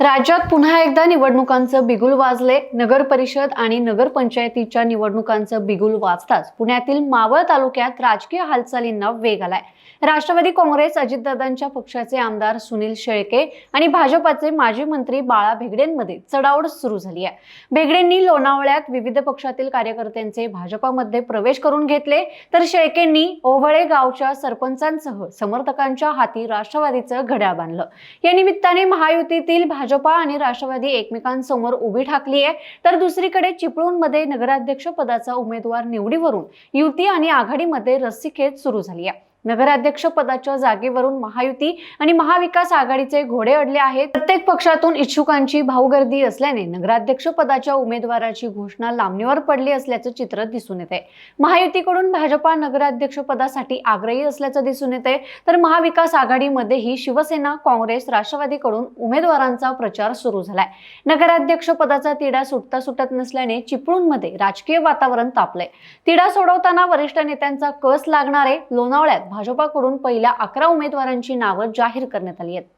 राज्यात पुन्हा एकदा निवडणुकांचं बिगुल वाजले. नगर परिषद आणि नगरपंचायतीच्या निवडणुकांचं बिगुल वाजताच पुण्यातील मावळ तालुक्यात राजकीय हालचालींना वेग आलाय. राष्ट्रवादी काँग्रेस अजितदादांच्या पक्षाचे आमदार सुनील शेळके आणि भाजपाचे माजी मंत्री बाळा भेगडेंमध्ये चढाओढ सुरू झाली आहे. भेगडेंनी लोणावळ्यात विविध पक्षातील कार्यकर्त्यांचे भाजपामध्ये प्रवेश करून घेतले. तर शेळकेंनी ओवळे गावच्या सरपंचांसह समर्थकांच्या हाती राष्ट्रवादीचं घड्याळ बांधलं. या निमित्ताने महायुतीतील भाजपा आणि राष्ट्रवादी एकमेकांसमोर उभी ठाकली आहे. तर दुसरीकडे चिपळूणमध्ये नगराध्यक्ष पदाचा उमेदवार निवडीवरून युती आणि आघाडीमध्ये रस्सीखेच सुरू झाली आहे. नगराध्यक्ष पदाच्या जागेवरून महायुती आणि महाविकास आघाडीचे घोडे अडले आहेत. प्रत्येक पक्षातून इच्छुकांची भाऊगर्दी असल्याने नगराध्यक्ष पदाच्या उमेदवाराची घोषणा लांबणीवर पडली असल्याचं चित्र दिसून येते महायुतीकडून भाजपा नगराध्यक्ष पदासाठी आग्रही असल्याचं दिसून येते तर महाविकास आघाडीमध्येही शिवसेना काँग्रेस राष्ट्रवादीकडून उमेदवारांचा प्रचार सुरू झालाय. नगराध्यक्ष पदाचा तिढा सुटता सुटत नसल्याने चिपळूणमध्ये राजकीय वातावरण तापलंय. तिढा सोडवताना वरिष्ठ नेत्यांचा कस लागणारे लोणावळ्यात भाजपाकडून पहिल्या अकरा उमेदवारांची नावं जाहीर करण्यात आली आहेत.